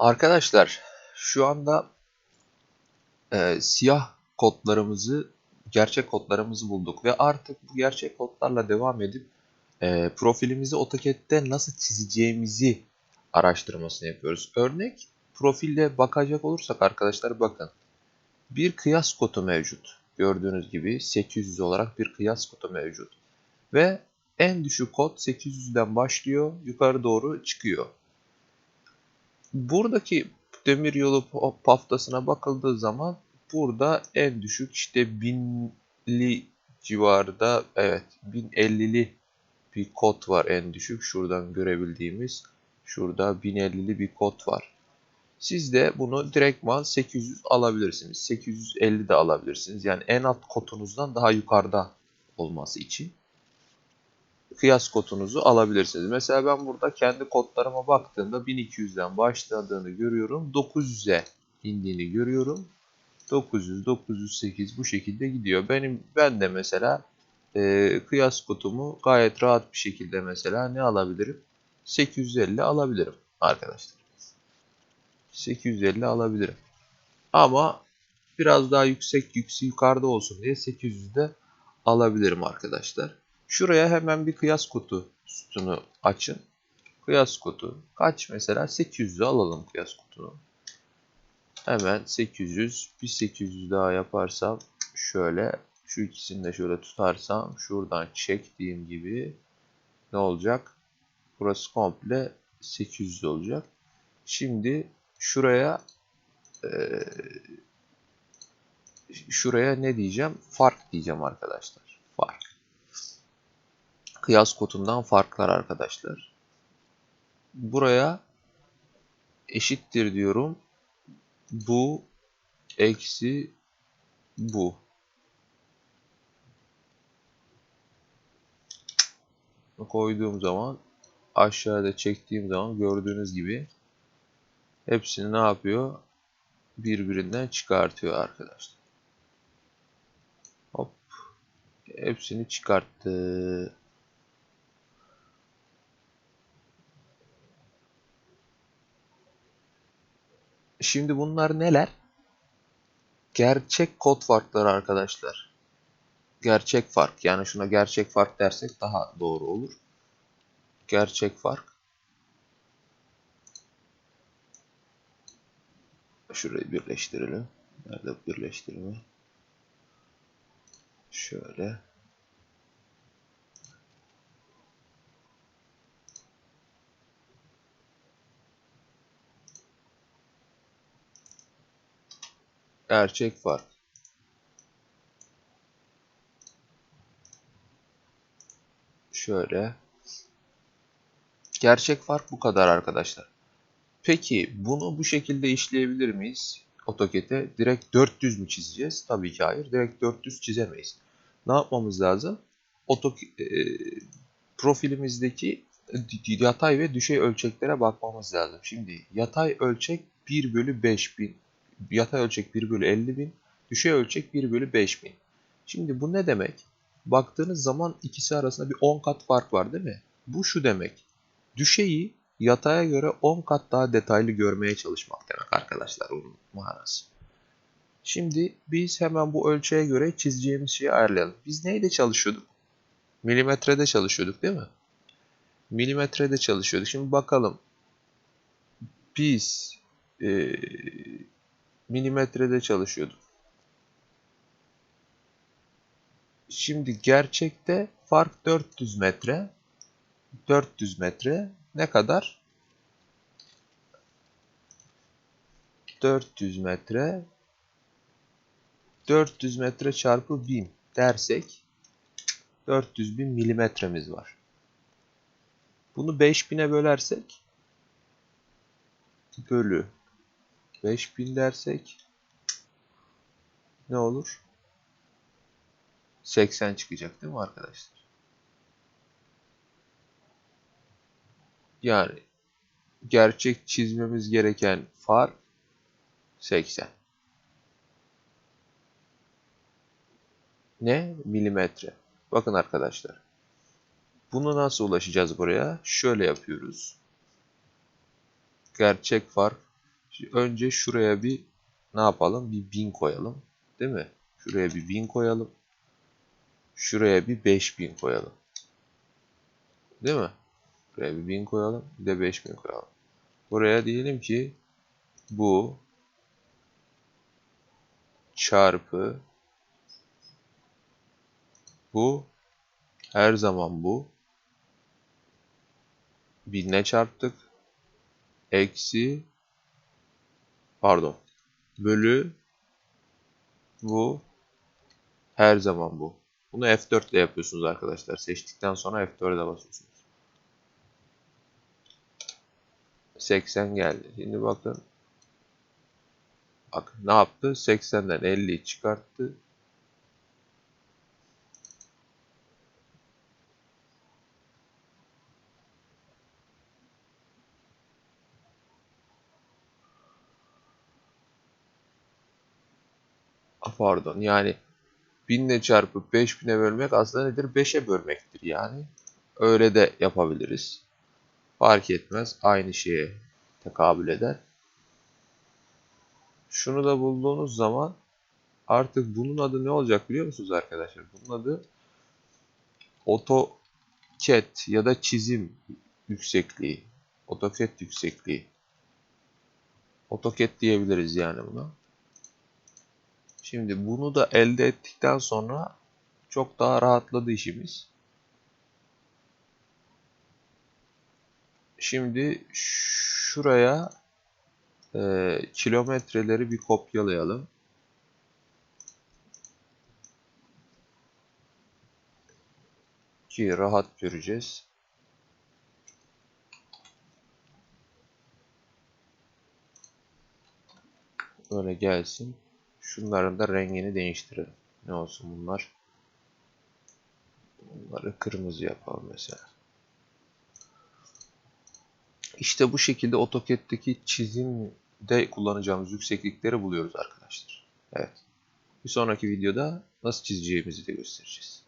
Arkadaşlar şu anda e, siyah kodlarımızı, gerçek kodlarımızı bulduk ve artık bu gerçek kodlarla devam edip e, profilimizi AutoCAD'de nasıl çizeceğimizi araştırmasını yapıyoruz. Örnek profilde bakacak olursak arkadaşlar bakın bir kıyas kodu mevcut. Gördüğünüz gibi 800 olarak bir kıyas kodu mevcut. Ve en düşük kod 800'den başlıyor, yukarı doğru çıkıyor. Buradaki demir yolu paftasına bakıldığı zaman burada en düşük işte binli civarında evet 1050'li bir kod var en düşük. Şuradan görebildiğimiz şurada 1050'li bir kod var. Siz de bunu direktman 800 alabilirsiniz. 850 de alabilirsiniz. Yani en alt kodunuzdan daha yukarıda olması için kıyas kodunuzu alabilirsiniz. Mesela ben burada kendi kodlarıma baktığımda 1200'den başladığını görüyorum. 900'e indiğini görüyorum. 900, 908 bu şekilde gidiyor. Benim ben de mesela e, kıyas kodumu gayet rahat bir şekilde mesela ne alabilirim? 850 alabilirim arkadaşlar. 850 alabilirim. Ama biraz daha yüksek yüksek yukarıda olsun diye 800'de alabilirim arkadaşlar. Şuraya hemen bir kıyas kutu sütunu açın. Kıyas kutu kaç mesela 800'ü alalım kıyas kutunu. Hemen 800 bir 800 daha yaparsam şöyle şu ikisini de şöyle tutarsam şuradan çektiğim gibi ne olacak? Burası komple 800 olacak. Şimdi şuraya e, şuraya ne diyeceğim? Fark diyeceğim arkadaşlar. Kıyas kodundan farklar arkadaşlar. Buraya eşittir diyorum. Bu eksi bu. koyduğum zaman aşağıda çektiğim zaman gördüğünüz gibi hepsini ne yapıyor? Birbirinden çıkartıyor arkadaşlar. Hop. Hepsini çıkarttı. Şimdi bunlar neler? Gerçek kod farkları arkadaşlar. Gerçek fark. Yani şuna gerçek fark dersek daha doğru olur. Gerçek fark. Şurayı birleştirelim. Nerede birleştirme? Şöyle. Gerçek fark. Şöyle. Gerçek fark bu kadar arkadaşlar. Peki bunu bu şekilde işleyebilir miyiz? AutoCAD'e direkt 400 mü çizeceğiz? Tabii ki hayır. Direkt 400 çizemeyiz. Ne yapmamız lazım? Auto, e, profilimizdeki yatay ve düşey ölçeklere bakmamız lazım. Şimdi yatay ölçek 1 bölü 5000 yatay ölçek 1 bölü 50 bin, düşey ölçek 1 bölü 5 bin. Şimdi bu ne demek? Baktığınız zaman ikisi arasında bir 10 kat fark var değil mi? Bu şu demek. Düşeyi yataya göre 10 kat daha detaylı görmeye çalışmak demek arkadaşlar bunun manası. Şimdi biz hemen bu ölçüye göre çizeceğimiz şeyi ayarlayalım. Biz neyde çalışıyorduk? Milimetrede çalışıyorduk değil mi? Milimetrede çalışıyorduk. Şimdi bakalım. Biz e, milimetrede çalışıyorduk. Şimdi gerçekte fark 400 metre. 400 metre ne kadar? 400 metre 400 metre çarpı 1000 dersek 400 bin milimetremiz var. Bunu 5000'e bölersek bölü 5000 dersek ne olur? 80 çıkacak değil mi arkadaşlar? Yani gerçek çizmemiz gereken far 80. Ne? Milimetre. Bakın arkadaşlar. Bunu nasıl ulaşacağız buraya? Şöyle yapıyoruz. Gerçek fark önce şuraya bir ne yapalım? Bir 1000 koyalım. Değil mi? Şuraya bir 1000 koyalım. Şuraya bir 5000 koyalım. Değil mi? Buraya bir 1000 koyalım. Bir de 5000 koyalım. Buraya diyelim ki bu çarpı bu her zaman bu 1000'le çarptık. Eksi pardon bölü bu her zaman bu. Bunu F4 ile yapıyorsunuz arkadaşlar. Seçtikten sonra F4'e basıyorsunuz. 80 geldi. Şimdi bakın. Bak ne yaptı? 80'den 50'yi çıkarttı. Pardon yani 1000 ile çarpıp 5000'e bölmek aslında nedir? 5'e bölmektir yani. Öyle de yapabiliriz. Fark etmez. Aynı şeye tekabül eder. Şunu da bulduğunuz zaman artık bunun adı ne olacak biliyor musunuz arkadaşlar? Bunun adı AutoCAD ya da çizim yüksekliği. AutoCAD yüksekliği. AutoCAD diyebiliriz yani buna. Şimdi bunu da elde ettikten sonra çok daha rahatladı işimiz. Şimdi şuraya e, kilometreleri bir kopyalayalım. Ki rahat göreceğiz. Böyle gelsin. Şunların da rengini değiştirelim. Ne olsun bunlar? Bunları kırmızı yapalım mesela. İşte bu şekilde AutoCAD'deki çizimde kullanacağımız yükseklikleri buluyoruz arkadaşlar. Evet. Bir sonraki videoda nasıl çizeceğimizi de göstereceğiz.